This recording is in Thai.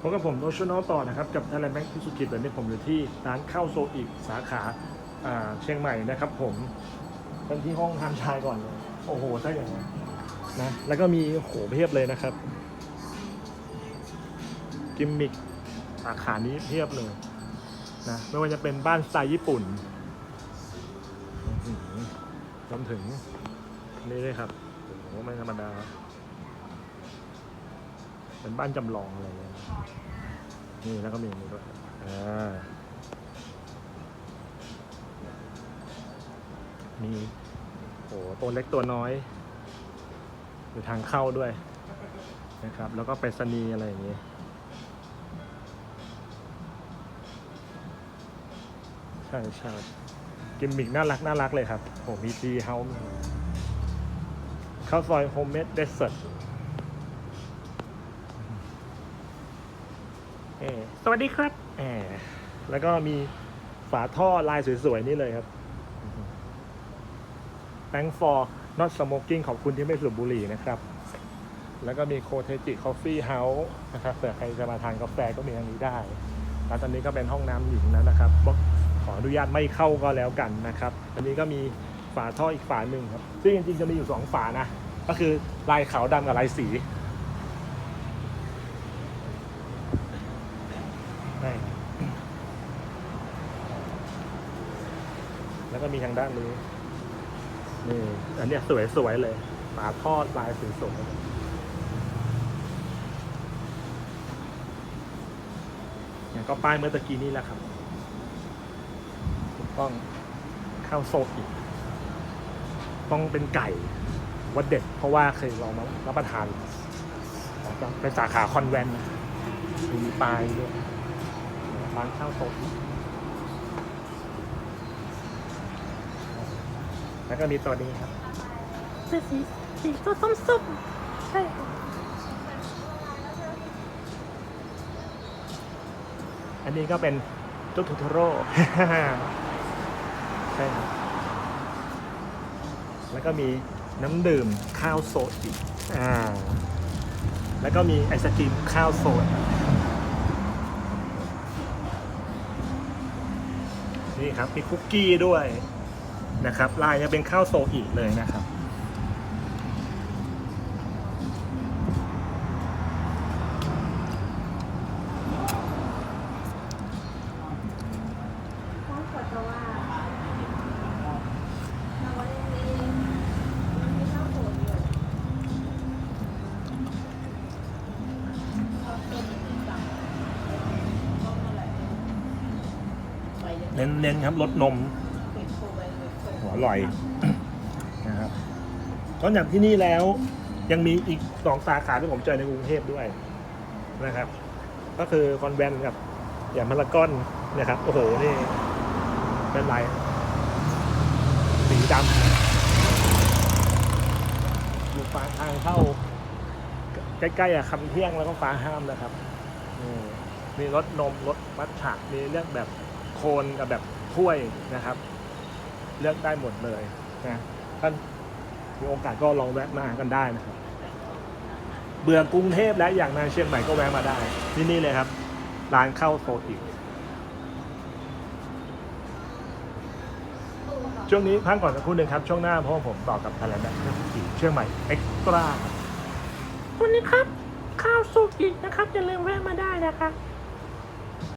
พบกับผมโรชโนต่อนะครับ กับ Thailand Bank พิสุกิจวันนี้ผมอยู่ที่ร้านข้าวโซอีกสาขาเชียงใหม่นะครับผมเป็นที่ห้องทานชายก่อนเลยโอ้โหถ้าอย่างนี้นะแล้วก็มีโหเพียบเลยนะครับ กิมมิคสาขานี้เพียบเลยนะไม่ว่าจะเป็นบ้านสไตล์ญี่ปุ่นรวมถึงนี่เลยครับโอ้โหไม่ธรรมดา เป็นบ้านจำลองอะไรเงี้ยนี่แล้วก็มีอย่างนี้ด้วยอ่ามีโอ้ตัวเล็กตัวน้อย อยู่ทางเข้าด้วยนะครับ แล้วก็ไปรษณีย์อะไรอย่างนี้ใช่ใช่กิมมิกน่ารักน่ารักเลยครับโอ้มีทีเฮาส์ข้าวซอยโฮมเมดเดสเซอร์ เออ สวัสดีครับแล้วก็มีฝาท่อลายสวยๆ นี่เลยครับ Thank for not smoking ขอบคุณที่ไม่สูบบุหรี่นะครับ แล้วก็มีโคเทจิคอฟฟี่เฮาส์นะครับเผื่อใครจะมาทานกาแฟก็มีทางนี้ได้ แล้วตอนนี้ก็เป็นห้องน้ำหญิงแล้วนะครับขออนุญาตไม่เข้าก็แล้วกันนะครับ อันนี้ก็มีฝาท่ออีกฝาหนึ่งครับ ซึ่งจริงๆจะมีอยู่สองฝานะ ก็คือลายขาวดำกับลายสี ใช่ครับแล้วก็มีทางด้านนี้นี่อันเนี้ยสวยๆเลยฝาทอดลายสวยๆอย่างก็ป้ายเมื่อตะกี้นี่แหละครับถูกต้องข้าวโซอีกต้องเป็นไก่วัดเด็ด เพราะว่าเคยลองมารับประทานเป็นสาขาคอนแวนต์มีปลายด้วย ร้านข้าวต๊ะแล้วก็มีตัวนี้ครับเสื้อสีสีตัวส้มส้มใช่อันนี้ก็เป็นตุ๊กทูโทโร่ใช่ครับ แล้วก็มีน้ำดื่มข้าวโซดอีกอ่า แล้วก็มีไอศกรีมข้าวโซด นี่ครับมีคุกกี้ด้วยนะครับลายจะเป็นข้าวโซอีกเลยนะครับ ต้องกดตัวว่าเราไว้เองมันมีข้าวโพดอยู่เอาเป็นแบบ เน้นๆครับรสนมหัวอร่อยนะครับนอกจากที่นี่แล้วยังมีอีกสองสาขาที่ผมเจอในกรุงเทพด้วยนะครับ ก็คือคอนแวนต์กับอย่างพารากอนนะครับโอ้โหนี่เป็นลายสีดำอยู่ฟ้าทางเข้า ใกล้ๆอะคำเที่ยงแล้วก็ฟ้าห้ามนะครับนี่มีรสนมรสมัทฉะมีเลือกแบบ โคนกับแบบถ้วยนะครับ เลือกได้หมดเลยนะท่านมีโอกาสก็ลองแวะมากันได้นะครับ เบื่อกรุงเทพและอย่างมาเชียงใหม่ก็แวะมาได้ที่นี่เลยครับ ร้านข้าวโซอีกช่วงนี้พักก่อนสักครู่หนึ่งครับ ช่วงหน้าเพราะว่าผมต่อกับไทยแลนด์แบงค์เชียงใหม่เอ็กซ์ตร้าวันนี้ครับ ข้าวสุกอีกนะครับ อย่าลืมแวะมาได้นะครับ